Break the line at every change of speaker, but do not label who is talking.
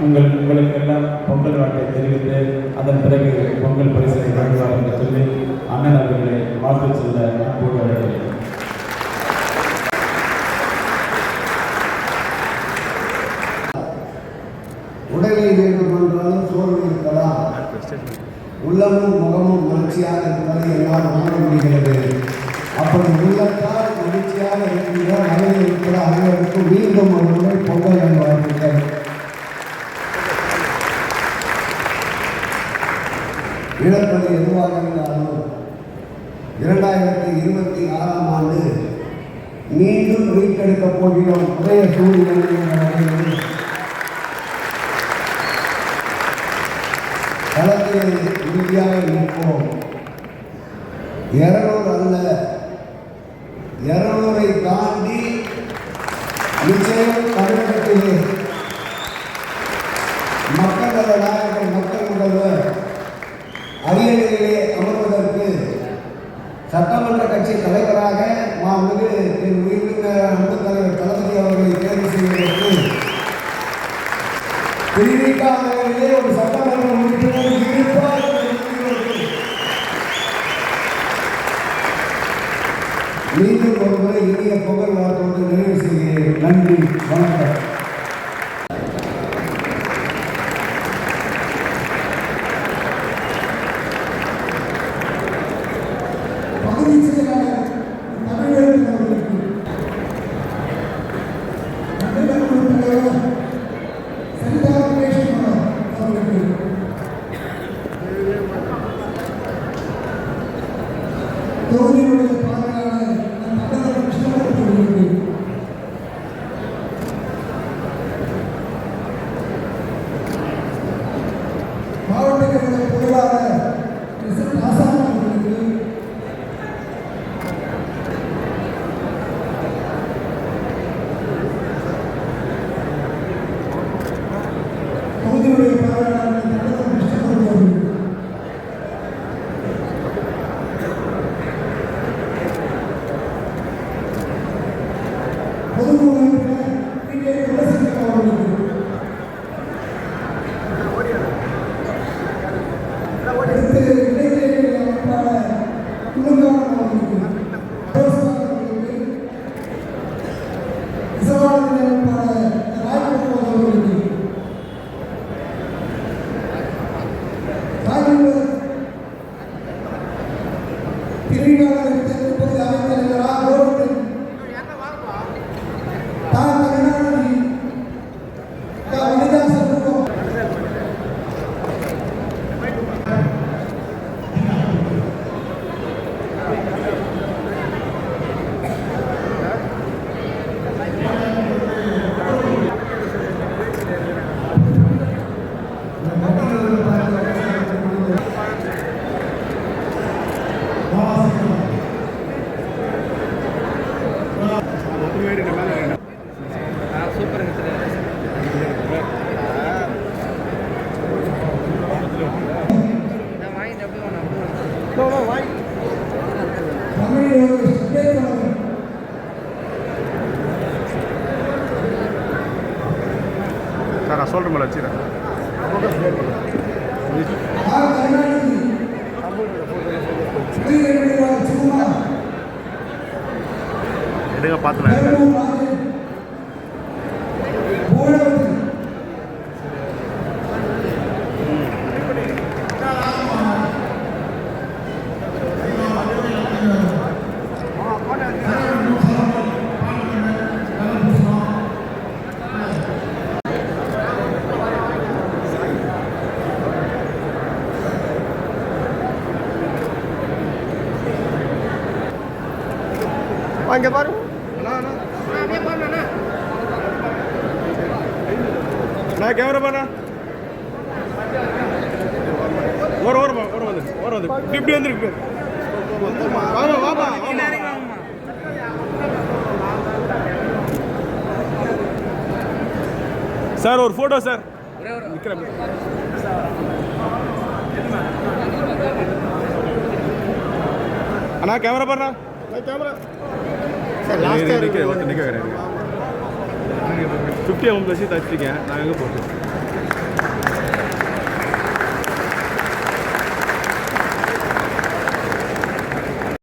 உங்கள் உங்களுக்கெல்லாம் பொங்கல் வாழ்க்கை தெரிவித்து அதன் பிறகு பொங்கல் பரிசை வழங்குவார் என்று சொல்லி அண்ணன் அவர்களை வாழ்த்து சொல்ல அன்போடு
உடலில் வேண்டும் உள்ளமும் முகமும் மகிழ்ச்சியாக இருப்பதை எல்லாம் உணர முடிகிறது. அப்படி உள்ளத்தால் மகிழ்ச்சியாக இருக்கின்ற மனதில் இருக்கிற அனைவருக்கும் மீண்டும் ஒரு முறை பொங்கல் நல்வாழ்த்துக்கள் இழப்பது எதுவாக இருந்தாலும் இரண்டாயிரத்தி இருபத்தி ஆறாம் ஆண்டு மீண்டும் மீட்டெடுக்கப் போகிறோம். புதிய சூழ்நிலையில் களத்தில் உறுதியாக நிற்போம் இரநூறு அல்ல. இரநூறை தாண்டி நிச்சயம் தமிழகத்திலே மக்கள் நல நாயகர் மக்கள் முதல்வர் அரியணையிலே அமர்வதற்கு சட்டமன்ற கட்சி தலைவராக மாண்புமிகு என் உயிரிழந்த அன்பு தலைவர் மீண்டும் ஒரு முறை இனிய புகழ் வாழ்த்தோடு நிறைவு செய்கிறேன் நன்றி வணக்கம் பகுதி செயலாளர் பிரிவாளர்
சார் நான் சொல்கிற மேலே வச்சுக்கிறேன்.
எடுங்க பார்த்துலாம்
எடுங்க பாருங்க. நான் கேமரா பண்ணா ஓர ஓரமா ஓர வந்து ஓர வந்து. இப்படி வந்துருக்கு. வாமா வாமா சார் ஒரு ஃபோட்டோ சார். விக்ரம் அண்ணா கேமரா பாருண்ணா. கேமரா சார் லாஸ்ட் நிற்க கிடையாது ஃபிஃப்டி எம் ப்ளஸ் தச்சிருக்கேன் நான் எங்கே போட்டேன்